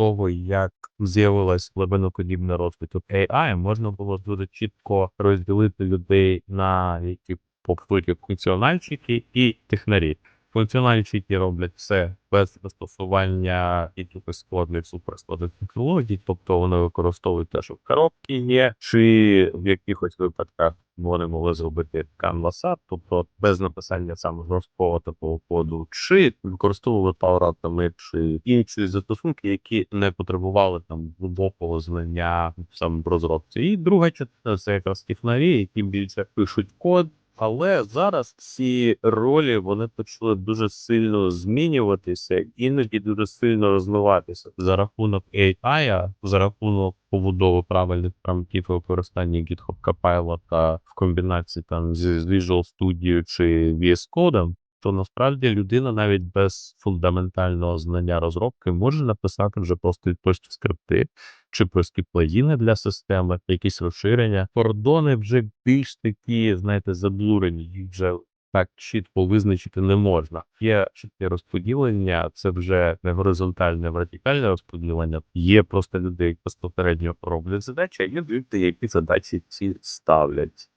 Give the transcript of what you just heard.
того, як з'явилась глибиноподібний розвиток AI, можна було дуже чітко розділити людей на які по суті функціональщики і технарі. Функціональщики роблять все без застосування якихось складних суперскладних технологій, тобто вони використовують те, що в коробці є, чи в якихось випадках вони могли зробити Canvas, тобто без написання саме жорсткого такого коду, чи використовували Power чи інші застосунки, які не потребували там глибокого знання саме розробці. І друга частина це якраз технарі, які більше пишуть код. Але зараз ці ролі вони почали дуже сильно змінюватися, іноді дуже сильно розвиватися. За рахунок AI, за рахунок побудови правильних прамків і використання GitHub Copilot в комбінації там з Visual Studio чи VS Code, то насправді людина навіть без фундаментального знання розробки може написати вже просто відпочті скрипти чи прості плагіни для системи, якісь розширення. Кордони вже більш такі, знаєте, заблурені, їх вже так чітко визначити не можна. Є чітке розподілення, це вже не горизонтальне, вертикальне розподілення. Є просто люди, які безпосередньо роблять задачі, а є люди, які задачі ці ставлять.